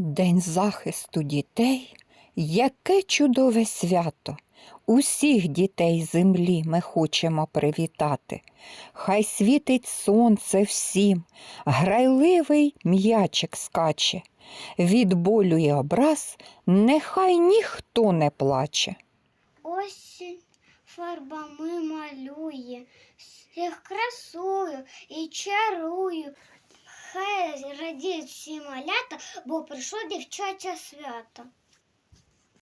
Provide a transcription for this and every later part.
День захисту дітей яке чудове свято. Усіх дітей землі ми хочемо привітати. Хай світить сонце всім, грайливий м'ячик скаче. Від болю й образ нехай ніхто не плаче. Осінь фарбами малює, всіх красую і чарую. Хай радіють всі малята, бо прийшло дівчаче свято.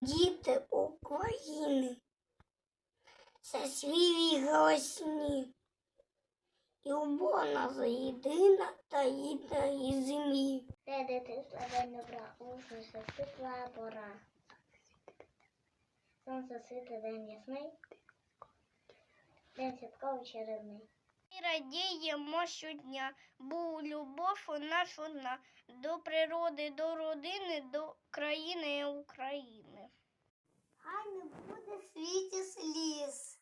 Діти України, свій голосні, і убона заєдина та єдина і землі. Де дитинство день добра, усмішка світла пора. Сонце світле день ясний, день святковий чарівний. І радіємо щодня, бо любов у нас одна до природи, до родини, до країни і України. Хай не буде в світі сліз,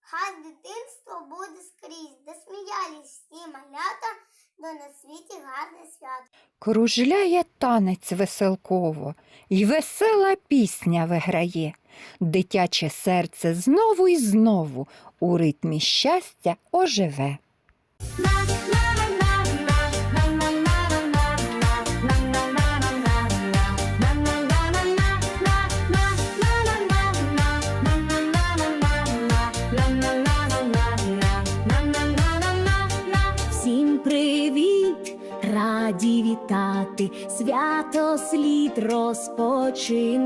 хай дитинство буде скрізь, де сміялись всі малята, до на світі гарне свято. Кружляє танець веселково, й весела пісня виграє. Дитяче серце знову й знову у ритмі щастя оживе. Вітати, свято слід розпочинати.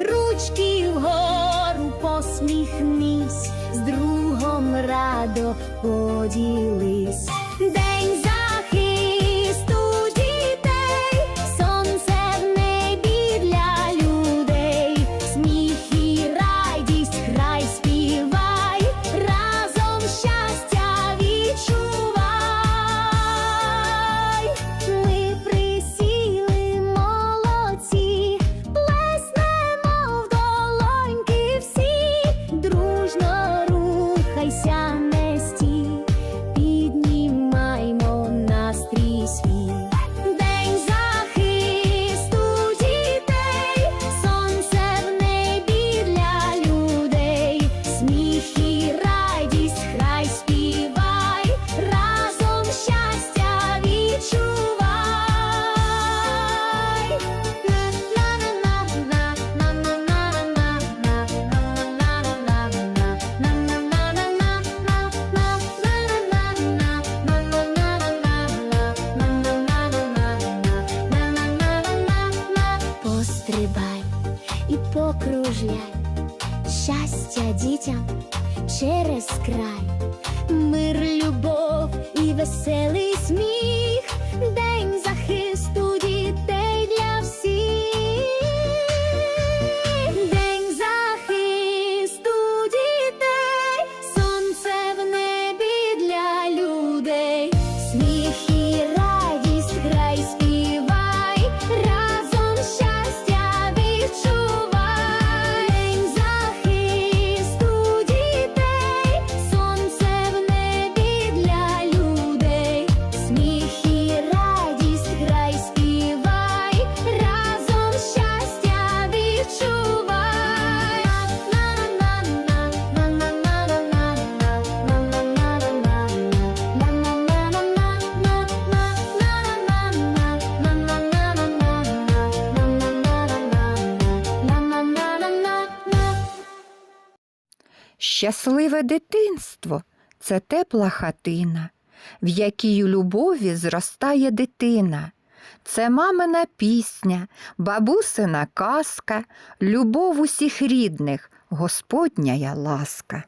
Ручки вгору посміхнись, з другом радо поділись. День Пострибай і покружляй, щастя дітям через край, мир, любов і веселий сміх, день захисту дітей для всіх, день захисту дітей, сонце в небі для людей, сміх Щасливе дитинство це тепла хатина, в якій у любові зростає дитина. Це мамина пісня, бабусина казка, любов усіх рідних, Господня я ласка.